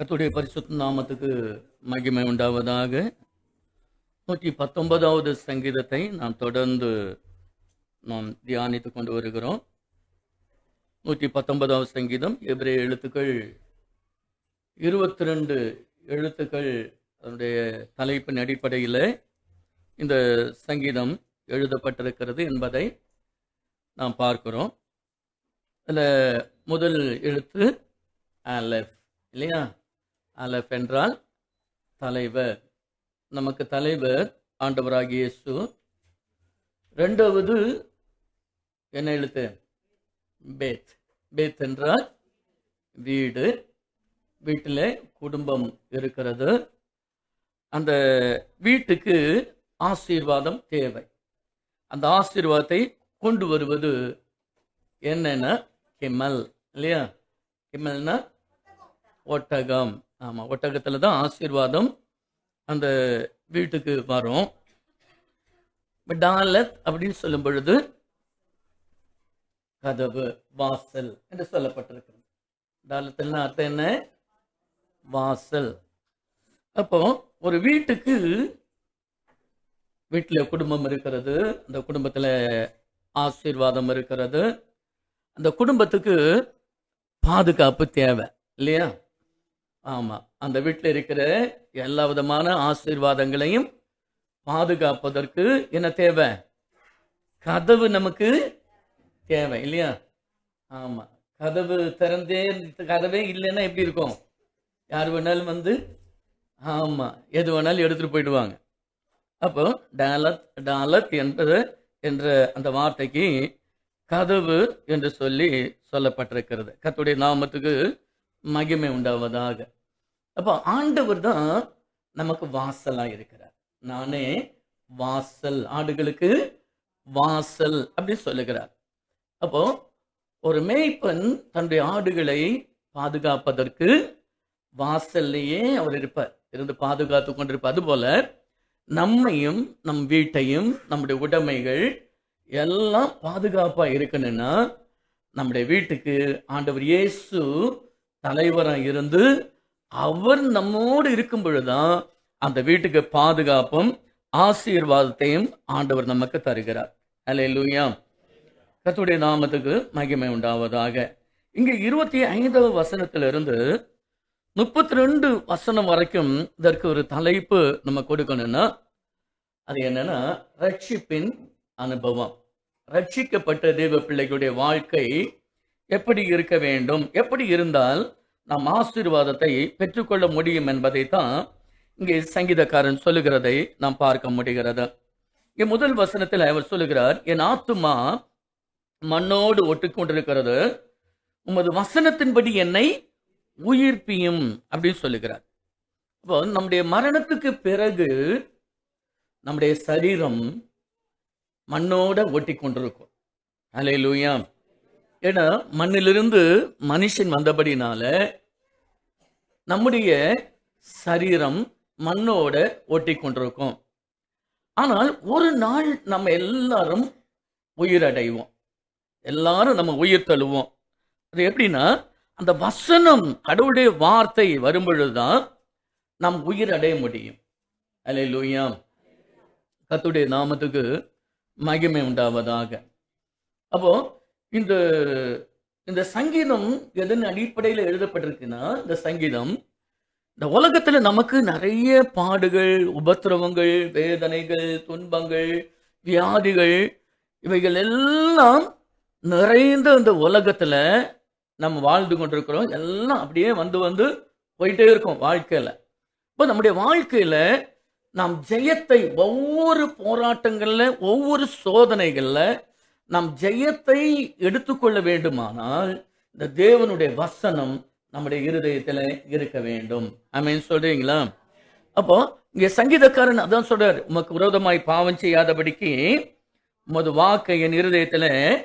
கத்துடைய பரிசுத்த நாமத்துக்கு மகிமை உண்டாவதாக. நூற்றி பத்தொன்பதாவது சங்கீதத்தை நாம் தொடர்ந்து நாம் தியானித்து கொண்டு வருகிறோம். நூற்றி பத்தொன்பதாவது சங்கீதம் எபிரே எழுத்துக்கள் இருபத்தி ரெண்டு எழுத்துக்கள் அதனுடைய தலைப்பின் அடிப்படையில் இந்த சங்கீதம் எழுதப்பட்டிருக்கிறது என்பதை நாம் பார்க்கிறோம். அதில் முதல் எழுத்து அலெஃப் இல்லையா? அலெஃப் என்றால் தலைவர். நமக்கு தலைவர் ஆண்டவராகிய இயேசு. ரெண்டாவது என்ன எழுத்து? பேத். பேத் என்றால் வீடு வீட்டில் குடும்பம் இருக்கிறது. அந்த வீட்டுக்கு ஆசீர்வாதம் தேவை. அந்த ஆசீர்வாதத்தை கொண்டு வருவது என்னென்ன கிமல் இல்லையா? கிமல்னா ஒட்டகம். ஆமாம் ஒட்டகத்தில் தான் ஆசீர்வாதம் அந்த வீட்டுக்கு வரும். டாலத் அப்படின்னு சொல்லும் பொழுது கதவு வாசல் என்று சொல்லப்பட்டிருக்கிறது. டாலத்துலாம் அர்த்தம் என்ன? வாசல். அப்போ ஒரு வீட்டுக்கு வீட்டில் குடும்பம் இருக்கிறது அந்த குடும்பத்தில் ஆசீர்வாதம் இருக்கிறது. அந்த குடும்பத்துக்கு பாதுகாப்பு தேவை இல்லையா? ஆமாம் அந்த வீட்டில் இருக்கிற எல்லா விதமான ஆசீர்வாதங்களையும் பாதுகாப்பதற்கு என்ன தேவை? கதவு நமக்கு தேவை இல்லையா? ஆமாம் கதவு திறந்தே கதவே இல்லைன்னா எப்படி இருக்கும்? யார் வேணாலும் வந்து ஆமாம் எது வேணாலும் எடுத்துகிட்டு போயிடுவாங்க. அப்போ டாலத் டாலத் என்பது என்ற அந்த வார்த்தைக்கு கதவு என்று சொல்லி சொல்லப்பட்டிருக்கிறது. கத்துடைய நாமத்துக்கு மகிமை உண்டாவதாக. அப்போ ஆண்டவர் தான் நமக்கு வாசலா இருக்கிறார். நானே வாசல் ஆடுகளுக்கு வாசல் அப்படின்னு சொல்லுகிறார். அப்போ ஒரு மேய்ப்பன் தன்னுடைய ஆடுகளை பாதுகாப்பதற்கு வாசல்லையே அவர் இருப்பார். இருந்து பாதுகாத்து கொண்டிருப்பார் அதுபோல நம்மையும் நம் வீட்டையும் நம்முடைய உடைமைகள் எல்லாம் பாதுகாப்பா இருக்கணும்னா நம்முடைய வீட்டுக்கு ஆண்டவர் இயேசு தலைவராக இருந்து அவர் நம்மோடு இருக்கும் பொழுதுதான் அந்த வீட்டுக்கு பாதுகாப்பும் ஆசீர்வாதத்தையும் ஆண்டவர் நமக்கு தருகிறார். அலே லூயா கத்துடைய நாமத்துக்கு மகிமை உண்டாவதாக. இங்க இருபத்தி ஐந்தாவது வசனத்திலிருந்து முப்பத்தி ரெண்டு வசனம் வரைக்கும் இதற்கு ஒரு தலைப்பு நம்ம கொடுக்கணும்னா அது என்னன்னா ரட்சிப்பின் அனுபவம். ரட்சிக்கப்பட்ட தெய்வ பிள்ளைகளுடைய வாழ்க்கை எப்படி இருக்க வேண்டும்? எப்படி இருந்தால் நாம் ஆசீர்வாதத்தை பெற்றுக்கொள்ள முடியும் என்பதை தான் இங்கே சங்கீதக்காரன் சொல்லுகிறதை நாம் பார்க்க முடிகிறது. இங்கே முதல் வசனத்தில் அவர் சொல்லுகிறார் என் ஆத்துமா மண்ணோடு ஒட்டிக்கொண்டிருக்கிறது. உமது வசனத்தின்படி என்னை உயிர்ப்பியும் அப்படின்னு சொல்லுகிறார். இப்போ நம்முடைய மரணத்துக்கு பிறகு நம்முடைய சரீரம் மண்ணோட ஒட்டி கொண்டிருக்கும் அலே லூயா ஏன்னா மண்ணிலிருந்து மனுஷன் வந்தபடினால நம்முடைய சரீரம் மண்ணோட ஒட்டி கொண்டிருக்கும் ஆனால் ஒரு நாள் நம்ம எல்லாரும் உயிரடைவோம். எல்லாரும் நம்ம உயிர் தழுவோம். அது எப்படின்னா அந்த வசனம் கடவுளுடைய வார்த்தை வரும்பொழுதுதான் நாம் உயிர் அடைய முடியும். அலே லூயா கத்துடைய நாமத்துக்கு மகிமை உண்டாவதாக. அப்போ இந்த இந்த சங்கீதம் எதன் அடிப்படையில் எழுதப்பட்டிருக்குன்னா இந்த சங்கீதம் இந்த உலகத்துல நமக்கு நிறைய பாடுகள் உபத்திரவங்கள் வேதனைகள் துன்பங்கள் வியாதிகள் இவைகள் எல்லாம் நிறைந்த இந்த உலகத்துல நம்ம வாழ்ந்து கொண்டிருக்கிறோம். எல்லாம் அப்படியே வந்து வந்து போயிட்டே இருக்கும் வாழ்க்கையில. இப்போ நம்முடைய வாழ்க்கையில நாம் ஜெயத்தை ஒவ்வொரு போராட்டங்கள்ல ஒவ்வொரு சோதனைகள்ல நாம் ஜெயத்தை எடுத்துக்கொள்ள வேண்டுமானால் இந்த தேவனுடைய வசனம் நம்முடைய இருதயத்துல இருக்க வேண்டும். ஆமீன் சொல்றீங்களா? அப்போ இங்க சங்கீதக்காரன் அதான் சொல்றார் உமக்கு விரோதமாய் பாவம் செய்யாதபடிக்கு உமது வாக்கை என் இருதயத்துல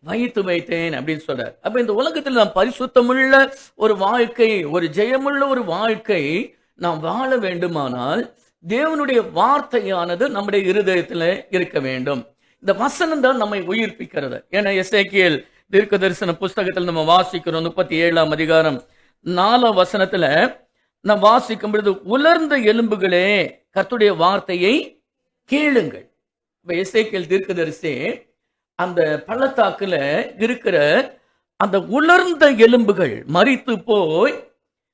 வைத்து வைத்தேன் அப்படின்னு சொல்றார். அப்ப இந்த உலகத்தில் நாம் பரிசுத்தமுள்ள ஒரு வாழ்க்கை ஒரு ஜெயமுள்ள ஒரு வாழ்க்கை நாம் வாழ வேண்டுமானால் தேவனுடைய வார்த்தையானது நம்முடைய இருதயத்தில் இருக்க வேண்டும். இந்த வசனம் தான் நம்மை உயிர்ப்பிக்கிறது. ஏன்னா எஸ்ஐக்கியல் தீர்க்க தரிசன புஸ்தகத்தில் நம்ம வாசிக்கிறோம் முப்பத்தி ஏழாம் அதிகாரம் நாலாம் வசனத்துல நான் வாசிக்கும் பொழுது உலர்ந்த எலும்புகளே கத்துடைய வார்த்தையை கேளுங்கள். இப்போ இப்ப தீர்க்க தரிசே அந்த பள்ளத்தாக்குல இருக்கிற அந்த உலர்ந்த எலும்புகள் மறித்து போய்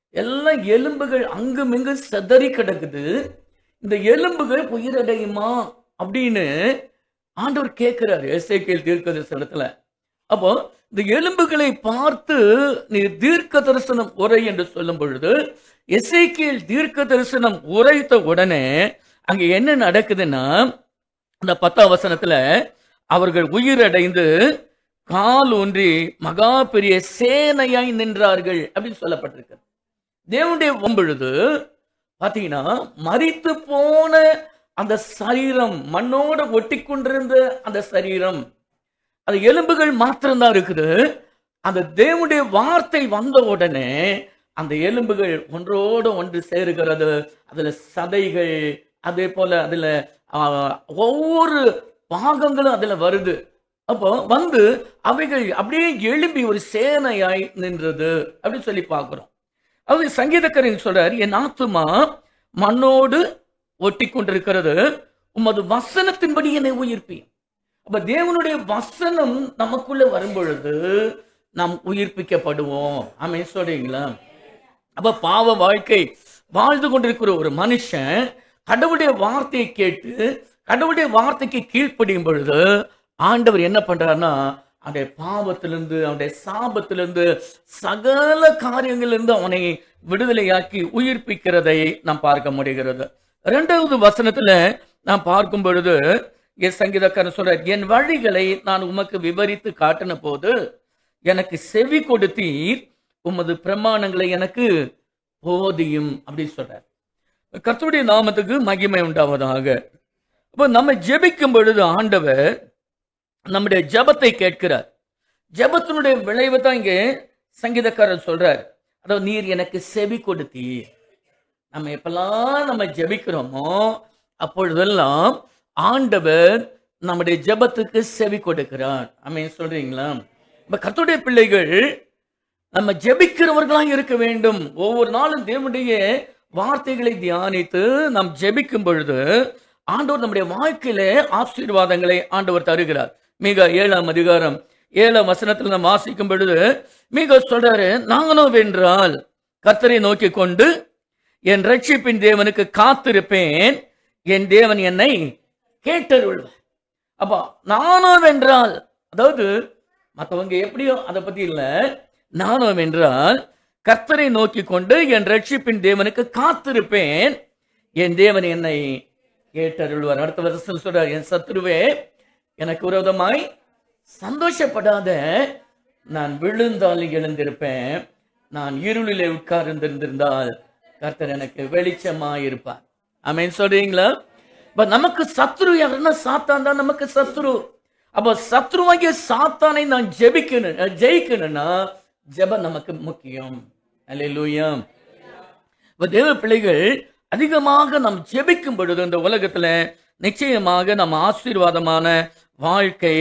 எல்லாம் எலும்புகள் அங்கும் இங்கும் செதறி கிடக்குது. இந்த எலும்புகள் உயிரடையுமா? அப்படின்னு ஆண்டவர் கேட்கிறாரு. எஸ்ஐகேல் தீர்க்க தரிசனத்துல அப்போ இந்த எலும்புகளை பார்த்து நீ தீர்க்க தரிசனம் உரை என்று சொல்லும் பொழுது எஸ்ஐகேல் தீர்க்க தரிசனம் உரைத்த உடனே அங்க என்ன நடக்குதுன்னா அந்த பத்தாம் வசனத்துல அவர்கள் உயிரடைந்து கால் ஒன்றி மகா பெரிய சேனையாய் நின்றார்கள் அப்படின்னு சொல்லப்பட்டிருக்கு. தேவனுடைய பொழுது பார்த்தீங்கன்னா மறித்து போன அந்த சரீரம் மண்ணோட ஒட்டி கொண்டிருந்த அந்த சரீரம். அந்த எலும்புகள் மாத்திரம்தான் இருக்குது. அந்த தேவனுடைய வார்த்தை வந்த உடனே அந்த எலும்புகள் ஒன்றோடு ஒன்று சேருகிறது. அதுல சதைகள் அதே போல அதுல ஒவ்வொரு பாகங்களும் அதுல வருது. அப்போ வந்து அவைகள் அப்படியே எழும்பி ஒரு சேனையாய் நின்றது அப்படின்னு சொல்லி பார்க்கிறோம். அது சங்கீதக்கரன் சொல்றாரு என் ஆத்துமா மண்ணோடு ஒட்டி கொண்டிருக்கிறது உமது வசனத்தின்படி என்னை உயிர்ப்பி அப்ப தேவனுடைய வசனம் நமக்குள்ள வரும் பொழுது நாம் உயிர்ப்பிக்கப்படுவோம். ஆமே சொல்றீங்களா? அப்ப பாவ வாழ்க்கை வாழ்ந்து கொண்டிருக்கிற ஒரு மனுஷன் கடவுளுடைய வார்த்தையை கேட்டு கடவுளுடைய வார்த்தைக்கு கீழ்ப்படியும் பொழுது ஆண்டவர் என்ன பண்றாருன்னா அவனுடைய பாவத்திலிருந்து அவனுடைய சாபத்திலிருந்து சகல காரியங்களிலிருந்து அவனை விடுதலையாக்கி உயிர்ப்பிக்கிறதை நாம் பார்க்க முடிகிறது. ரெண்டாவது வசனத்துல நான் பார்க்கும் பொழுது என் சங்கீதக்காரன் சொல்றார் என் வழிகளை நான் உமக்கு விவரித்து காட்டின போது எனக்கு செவி கொடுத்தீர் உமது பிரமாணங்களை எனக்கு போதியும் அப்படின்னு சொல்றார். கர்த்தருடைய நாமத்துக்கு மகிமை உண்டாவதாக. இப்போ நம்ம ஜெபிக்கும் பொழுது ஆண்டவர் நம்முடைய ஜெபத்தை கேட்கிறார். ஜெபத்தினுடைய விளைவு தான் இங்கே சங்கீதக்காரர் சொல்றார். அதாவது நீர் எனக்கு செவி கொடுத்தீர். நம்ம எப்பெல்லாம் நம்ம ஜெபிக்கிறோமோ அப்பொழுதெல்லாம் ஆண்டவர் நம்முடைய ஜெபத்துக்கு செவி கொடுக்கிறார். அமே சொல்றீங்களா? இப்ப கத்துடைய பிள்ளைகள் நம்ம ஜெபிக்கிறவர்களாக இருக்க வேண்டும். ஒவ்வொரு நாளும் தேவனுடைய வார்த்தைகளை தியானித்து நாம் ஜெபிக்கும் பொழுது ஆண்டவர் நம்முடைய வாழ்க்கையில ஆசீர்வாதங்களை ஆண்டவர் தருகிறார். மிக ஏழாம் அதிகாரம் ஏழாம் வசனத்தில் நாம் வாசிக்கும் பொழுது மிக சொல்றாரு நாங்களும் வென்றால் கர்த்தரை நோக்கி கொண்டு என் ரட்சிப்பின் தேவனுக்கு காத்திருப்பேன். என் தேவன் என்னை கேட்டருள்வார். அப்போ நானும் வென்றால் அதாவது மற்றவங்க எப்படியோ அதை பத்தி இல்லை நானும் என்றால் கர்த்தரை நோக்கி கொண்டு என் ரட்சிப்பின் தேவனுக்கு காத்திருப்பேன். என் தேவன் என்னை கேட்டருள்வார். அடுத்த வருஷம் சொல்றார் என் சத்துருவே எனக்கு விரோதமாய் சந்தோஷப்படாத நான் விழுந்தால் எழுந்திருப்பேன். நான் இருளிலே உட்கார்ந்திருந்திருந்தால் கர்த்தர் எனக்கு வெளிச்சமா இருப்பார் ஆமென் சொல்றீங்களா? இப்ப நமக்கு சத்ரு யாருன்னா சாத்தான் தான் நமக்கு சத்ரு. அப்ப சத்ருவாகிய சாத்தானை நான் ஜெபிக்கணும் ஜெயிக்கணும்னா ஜெபம் நமக்கு முக்கியம். அல்லேலூயா இப்ப தேவ பிள்ளைகள் அதிகமாக நாம் ஜெபிக்கும் பொழுது இந்த உலகத்துல நிச்சயமாக நம்ம ஆசீர்வாதமான வாழ்க்கை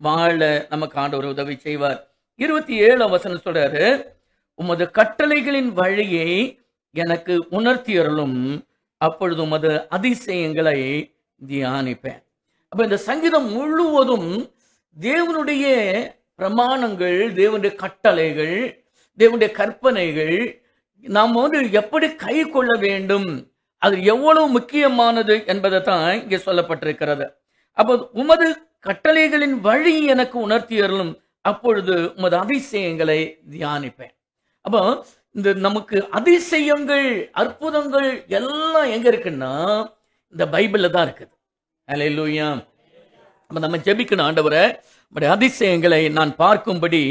வாழ நமக்கு ஆண்டவர் உதவி செய்வார். இருபத்தி ஏழாம் வசனம் சொல்றாரு உமது கட்டளைகளின் வழியை எனக்கு உணர்த்தியருளும் அப்பொழுது உமது அதிசயங்களை தியானிப்பேன். அப்ப இந்த சங்கீதம் முழுவதும் தேவனுடைய பிரமாணங்கள் தேவனுடைய கட்டளைகள் தேவனுடைய கற்பனைகள் நாம் வந்து எப்படி கை கொள்ள வேண்டும் அது எவ்வளவு முக்கியமானது என்பதை தான் இங்கே சொல்லப்பட்டிருக்கிறது. அப்போ உமது கட்டளைகளின் வழி எனக்கு உணர்த்தியர்களும் அப்பொழுது உமது அதிசயங்களை தியானிப்பேன். அப்போ இந்த நமக்கு அதிசயங்கள் அற்புதங்கள் எல்லாம் எங்க இருக்குன்னா இந்த பைபிள்ல தான் இருக்குது. அலே லூயா நம்ம நம்ம ஜெபிக்கணும் ஆண்டவரை. நம்முடைய அதிசயங்களை நான் பார்க்கும்படி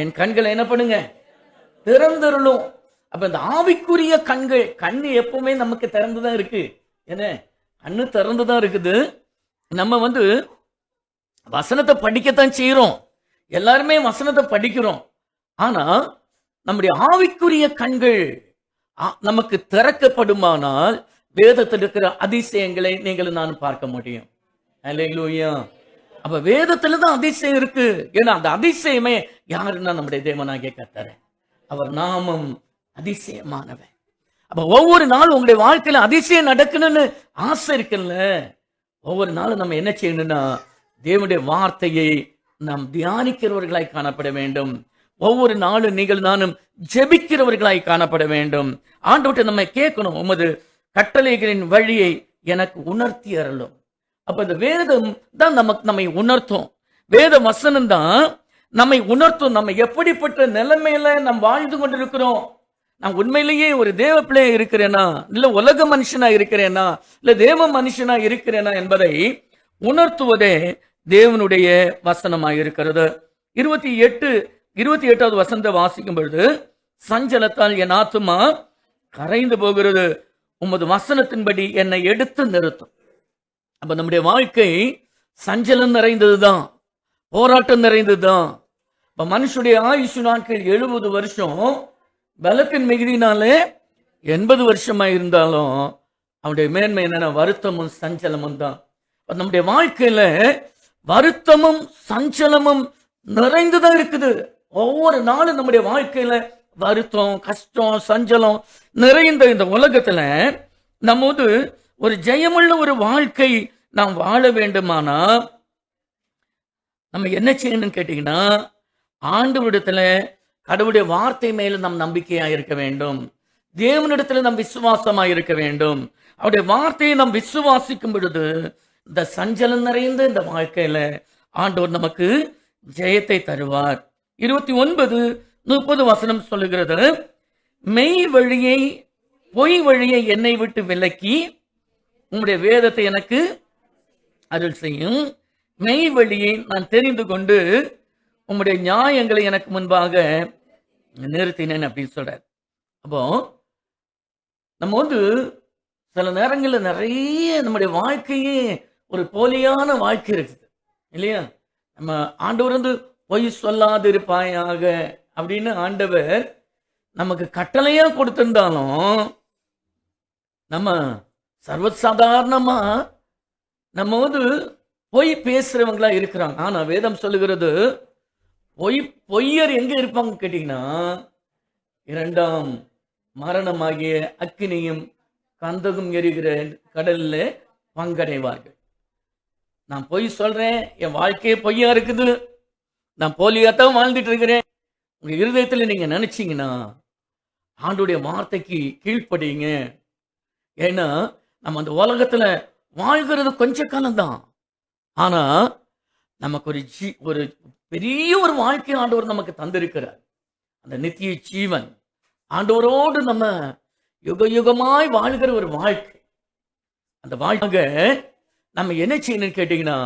என் கண்களை என்ன பண்ணுங்க? திறந்துருளும் அப்ப இந்த ஆவிக்குரிய கண்கள் கண்ணு எப்பவுமே நமக்கு திறந்துதான் இருக்கு. என்ன? கண்ணு திறந்துதான் இருக்குது. நம்ம வந்து வசனத்தை படிக்கத்தான் செய்யறோம் எல்லாருமே வசனத்தை படிக்கிறோம். ஆனா நம்முடைய ஆவிக்குரிய கண்கள் நமக்கு திறக்கப்படுமானால் வேதத்தில் இருக்கிற அதிசயங்களை நீங்கள் நான் பார்க்க முடியும். அல்லேலூயா அப்ப வேதத்துல தான் அதிசயம் இருக்கு. ஏன்னா அந்த அதிசயமே யாருன்னா நம்முடைய தேவனாகிய கத்தர அவர் நாமம் அதிசயமானவன் அப்ப ஒவ்வொரு நாளும் உங்களுடைய வாழ்க்கையில அதிசயம் நடக்கணும்னு ஆசை இருக்குல்ல? ஒவ்வொரு நாளும் நம்ம என்ன செய்யணும்னா தேவனுடைய வார்த்தையை நாம் தியானிக்கிறவர்களாய் காணப்பட வேண்டும். ஒவ்வொரு நாளும் நீங்கள் நானும் ஜெபிக்கிறவர்களாய் காணப்பட வேண்டும். ஆண்டவற்றை நம்ம கேட்கணும். உமது கட்டளைகளின் வழியை எனக்கு உணர்த்தி அருளும். அப்ப இந்த வேதம் தான் நமக்கு நம்மை உணர்த்தும். வேத வசனம் தான் நம்மை உணர்த்தும். நம்ம எப்படிப்பட்ட நிலைமையில நாம் வாழ்ந்து கொண்டிருக்கிறோம்? நான் உண்மையிலேயே ஒரு தேவ பிள்ளையா இருக்கிறேனா? இல்ல உலக மனுஷனா இருக்கிறேனா? இல்ல தேவ மனுஷனா இருக்கிறேனா என்பதை உணர்த்துவதே தேவனுடைய வசனமாக இருக்கிறது இருபத்தி எட்டு இருபத்தி எட்டாவது வசந்த வாசிக்கும் பொழுது சஞ்சலத்தால் என் ஆத்துமா கரைந்து போகிறது. உமது வசனத்தின்படி என்னை எடுத்து நிறுத்தும். அப்ப நம்முடைய வாழ்க்கை சஞ்சலம் நிறைந்ததுதான் போராட்டம் நிறைந்ததுதான். இப்ப மனுஷனுடைய ஆயுஷு நாட்கள் எழுபது வருஷம். பலத்தின் மிகுதினாலே எண்பது வருஷமா இருந்தாலும் அவனுடைய மேன்மை என்னென்ன வருத்தமும் சஞ்சலமும் தான். நம்முடைய வாழ்க்கையில வருத்தமும் சஞ்சலமும் நிறைந்துதான் இருக்குது. ஒவ்வொரு நாளும் நம்முடைய வாழ்க்கையில வருத்தம் கஷ்டம் சஞ்சலம் நிறைந்த இந்த உலகத்துல நம்மோடு ஒரு ஜெயமுள்ள ஒரு வாழ்க்கை நாம் வாழ வேண்டுமானா நம்ம என்ன செய்யணும்னு கேட்டீங்கன்னா ஆண்டு விடத்துல கடவுளுடைய வார்த்தை மேல நம் நம்பிக்கையா இருக்க வேண்டும். தேவனிடத்துல நம் விசுவாசமா இருக்க வேண்டும். அவருடைய வார்த்தையை நாம் விசுவாசிக்கும் பொழுது இந்த சஞ்சலம் நிறைந்த இந்த வாழ்க்கையில ஆண்டவர் நமக்கு ஜெயத்தை தருவார். இருபத்தி ஒன்பது முப்பது வசனம் சொல்லுகிறது. மெய் வழியை பொய் வழியை என்னை விட்டு விலக்கி உங்களுடைய வேதத்தை எனக்கு அருள் செய்யும். மெய் வழியை நான் தெரிந்து கொண்டு உங்களுடைய நியாயங்களை எனக்கு முன்பாக நிறுத்தினேன் அப்படின்னு சொல்றார். அப்போ நம்ம வந்து சில நேரங்களில் நிறைய நம்முடைய வாழ்க்கையே ஒரு போலியான வாழ்க்கை இருக்குது. இல்லையா? நம்ம ஆண்டவர் வந்து பொய் சொல்லாதிருப்பாயாக அப்படின்னு ஆண்டவர் நமக்கு கட்டளையா கொடுத்திருந்தாலும் நம்ம சர்வசாதாரணமா நம்ம வந்து பொய் பேசுறவங்களா இருக்கிறாங்க. ஆனா வேதம் சொல்லுகிறது பொய் பொய்யர் எங்க இருப்பாங்க கேட்டீங்கன்னா இரண்டாம் மரணமாகிய அக்கினியும் கந்தகம் எரிகிற கடல்ல பங்கடைவார்கள். நான் பொய் சொல்றேன் என் வாழ்க்கையே பொய்யா இருக்குது. நான் போலியாத்தான் வாழ்ந்துட்டு இருக்கிறேன். உங்க இருதயத்துல நீங்க நினைச்சீங்கன்னா ஆண்டுடைய வார்த்தைக்கு கீழ்ப்படிங்க ஏன்னா நம்ம அந்த உலகத்துல வாழ்கிறது கொஞ்ச காலம்தான். ஆனா நமக்கு ஒரு ஜீ ஒரு பெரிய ஒரு வாழ்க்கை ஆண்டவர் நமக்கு தந்திருக்கிறார். அந்த நித்திய ஜீவன். ஆண்டவரோடு நம்ம யுக யுகமாய் வாழ்கிற ஒரு வாழ்க்கை. அந்த வாழ்க்கை நம்ம என்ன செய்யணும்னு கேட்டீங்கன்னா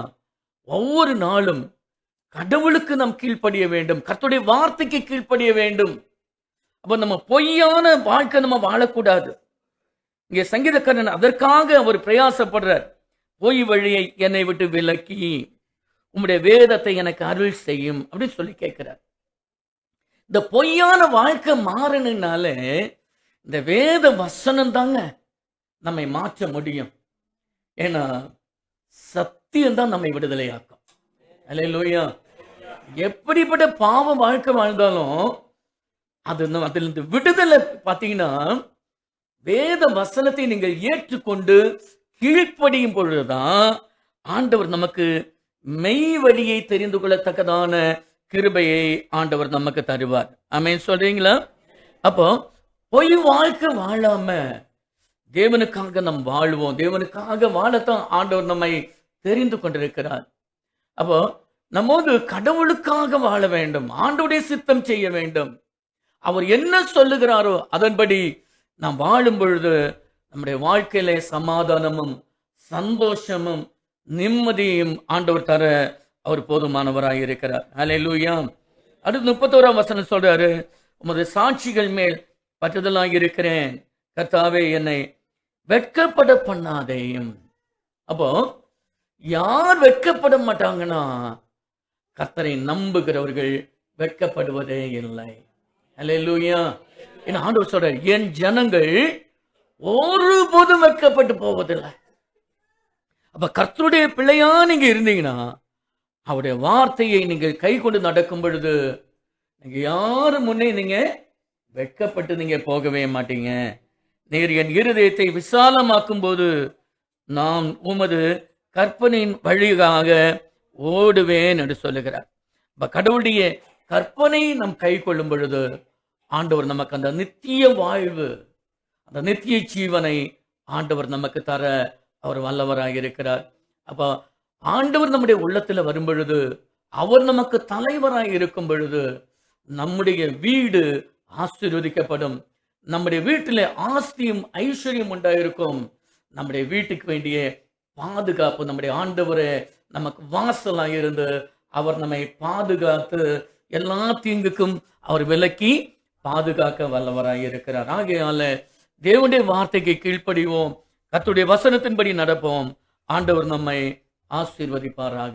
ஒவ்வொரு நாளும் கடவுளுக்கு நாம் கீழ்ப்படிய வேண்டும். கர்த்தருடைய வார்த்தைக்கு கீழ்ப்படிய வேண்டும். அப்போ நம்ம பொய்யான வாழ்க்கை நம்ம வாழக்கூடாது. இங்கே சங்கீதக்காரன் அதற்காக அவர் பிரயாசப்படுறார். பொய் வழியை என்னை விட்டு விலக்கி உம்முடைய வேதத்தை எனக்கு அருள் செய்யும் அப்படின்னு சொல்லி கேட்கிறார். இந்த பொய்யான வாழ்க்கை மாறணுனால இந்த வேத வசனம் தாங்க நம்மை மாற்ற முடியும். ஏன்னா சத்தியம் தான் நம்மை விடுதலையாக்கும். அல்ல அல்லையா எப்படிப்பட்ட பாவ வாழ்க்கை வாழ்ந்தாலும் அது அதிலிருந்து அதுல இருந்து விடுதலை பார்த்தீங்கன்னா வேத வசனத்தை நீங்கள் ஏற்றுக்கொண்டு கீழ்ப்படியும் பொழுதுதான் ஆண்டவர் நமக்கு மெய் வழியை தெரிந்து கொள்ளத்தக்கதான கிருபையை ஆண்டவர் நமக்கு தருவார். அமே சொல்றீங்களா? அப்போ பொய் வாழ்க்கை வாழாம தேவனுக்காக நாம் வாழ்வோம். தேவனுக்காக வாழத்தான் ஆண்டவர் நம்மை தெரிந்து கொண்டிருக்கிறார். அப்போ நம்மோடு கடவுளுக்காக வாழ வேண்டும் ஆண்டோடைய சித்தம் செய்ய வேண்டும். அவர் என்ன சொல்லுகிறாரோ அதன்படி நாம் வாழும் பொழுது நம்முடைய வாழ்க்கையில சமாதானமும் சந்தோஷமும் நிம்மதியும் ஆண்டவர் தர அவர் போதுமானவராக இருக்கிறார். ஹalleluya அடுத்து முப்பத்தோராம் வசனம் சொல்றாரு உமது சாட்சிகள் மேல் பற்றுதலாக இருக்கிறேன். கர்த்தாவே என்னை வெட்கப்பட பண்ணாதேயும். அப்போ யார் வெட்கப்பட மாட்டாங்கன்னா கர்த்தரை நம்புகிறவர்கள் வெட்கப்படுவதே இல்லை. அல்லேலூயா என் ஆண்டவர் சொல்ற என் ஜனங்கள் ஒருபோதும் வெட்கப்பட்டு போவதில்லை. அப்ப கர்த்தருடைய பிள்ளையா நீங்க இருந்தீங்கன்னா அவருடைய வார்த்தையை நீங்கள் கை கொண்டு நடக்கும் பொழுது நீங்க யாரு முன்னே நீங்க வெட்கப்பட்டு நீங்க போகவே மாட்டீங்க. நீர் என் இருதயத்தை விசாலமாக்கும் போது நான் உமது கற்பனையின் வழியாக ஓடுவேன் என்று சொல்லுகிறார். இப்ப கடவுளுடைய கற்பனை நம் கை கொள்ளும் பொழுது ஆண்டவர் நமக்கு அந்த நித்திய வாழ்வு அந்த நித்திய ஜீவனை ஆண்டவர் நமக்கு தர அவர் வல்லவராக இருக்கிறார். அப்போ ஆண்டவர் நம்முடைய உள்ளத்துல வரும் பொழுது அவர் நமக்கு தலைவராக இருக்கும் பொழுது நம்முடைய வீடு ஆசீர்வதிக்கப்படும். நம்முடைய வீட்டில் ஆஸ்தியும் ஐஸ்வர்யம் உண்டாயிருக்கும். நம்முடைய வீட்டுக்கு வேண்டிய பாதுகாப்பு நம்முடைய ஆண்டவரே நமக்கு வாசலாக இருந்து அவர் நம்மை பாதுகாத்து எல்லா தீங்குக்கும் அவர் விலக்கி பாதுகாக்க வல்லவராக இருக்கிறார். ஆகையால தேவனுடைய வார்த்தைக்கு கீழ்ப்படிவோம். கத்துடைய வசனத்தின்படி நடப்போம். ஆண்டவர் நம்மை ஆசீர்வதிப்பாராக.